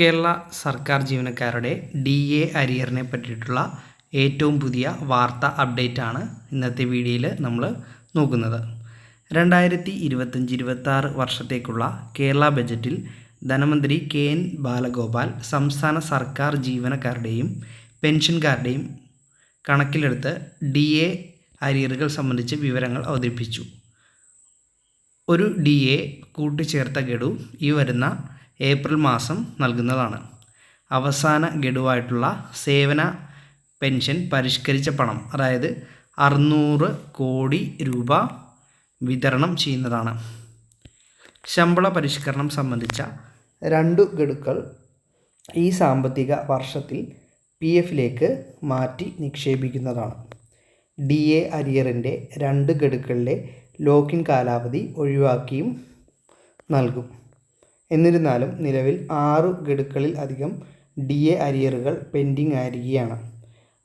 കേരള സർക്കാർ ജീവനക്കാരുടെ D A അരിയറിനെ പറ്റിയിട്ടുള്ള ഏറ്റവും പുതിയ വാർത്ത അപ്ഡേറ്റ് ആണ് ഇന്നത്തെ വീഡിയോയിൽ നമ്മൾ നോക്കുന്നത്. രണ്ടായിരത്തി ഇരുപത്തഞ്ച് ഇരുപത്താറ് വർഷത്തേക്കുള്ള കേരള ബജറ്റിൽ ധനമന്ത്രി കെ എൻ ബാലഗോപാൽ സംസ്ഥാന സർക്കാർ ജീവനക്കാരുടെയും പെൻഷൻകാരുടെയും കണക്കിലെടുത്ത് ഡി എ അരിയറുകൾ സംബന്ധിച്ച് വിവരങ്ങൾ അവതരിപ്പിച്ചു. ഒരു ഡി എ കൂട്ടിച്ചേർത്ത ഗഡു ഈ വരുന്ന ഏപ്രിൽ മാസം നൽകുന്നതാണ്. അവസാന ഗഡുവായിട്ടുള്ള സേവന പെൻഷൻ പരിഷ്കരിച്ച പണം അതായത് അറുന്നൂറ് കോടി രൂപ വിതരണം ചെയ്യുന്നതാണ്. ശമ്പള പരിഷ്കരണം സംബന്ധിച്ച രണ്ടു ഗഡുക്കൾ ഈ സാമ്പത്തിക വർഷത്തിൽ പി എഫിലേക്ക് മാറ്റി നിക്ഷേപിക്കുന്നതാണ്. ഡി എ അരിയറിന്റെ രണ്ട് ഗഡുക്കളിലെ ലോക്കിൻ കാലാവധി ഒഴിവാക്കിയും നൽകും. എന്നിരുന്നാലും നിലവിൽ ആറു ഗഡുക്കളിൽ അധികം ഡി എ അരിയറുകൾ പെൻഡിംഗ് ആയിരിക്കുകയാണ്.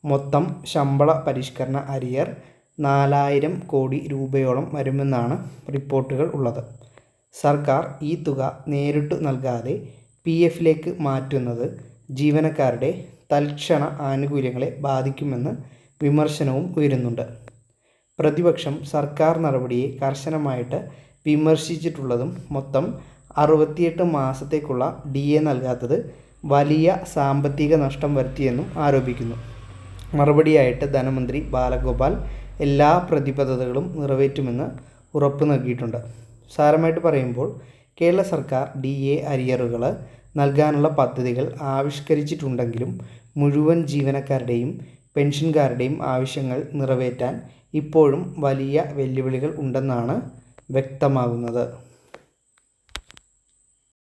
മൊത്തം ശമ്പള പരിഷ്കരണ അരിയർ നാലായിരം കോടി രൂപയോളം വരുമെന്നാണ് റിപ്പോർട്ടുകൾ ഉള്ളത്. സർക്കാർ ഈ തുക നേരിട്ട് നൽകാതെ പി എഫിലേക്ക് മാറ്റുന്നത് ജീവനക്കാരുടെ തൽക്ഷണ ആനുകൂല്യങ്ങളെ ബാധിക്കുമെന്ന് വിമർശനവും ഉയരുന്നുണ്ട്. പ്രതിപക്ഷം സർക്കാർ നടപടിയെ കർശനമായിട്ട് വിമർശിച്ചിട്ടുള്ളതും മൊത്തം അറുപത്തിയെട്ട് മാസത്തേക്കുള്ള ഡി എ നൽകാത്തത് വലിയ സാമ്പത്തിക നഷ്ടം വരുത്തിയെന്നും ആരോപിക്കുന്നു. മറുപടിയായിട്ട് ധനമന്ത്രി ബാലഗോപാൽ എല്ലാ പ്രതിബദ്ധതകളും നിറവേറ്റുമെന്ന് ഉറപ്പ് നൽകിയിട്ടുണ്ട്. സാരമായിട്ട് പറയുമ്പോൾ കേരള സർക്കാർ ഡി എ അരിയറുകൾ നൽകാനുള്ള പദ്ധതികൾ ആവിഷ്കരിച്ചിട്ടുണ്ടെങ്കിലും മുഴുവൻ ജീവനക്കാരുടെയും പെൻഷൻകാരുടെയും ആവശ്യങ്ങൾ നിറവേറ്റാൻ ഇപ്പോഴും വലിയ വെല്ലുവിളികൾ ഉണ്ടെന്നാണ് വ്യക്തമാകുന്നത്.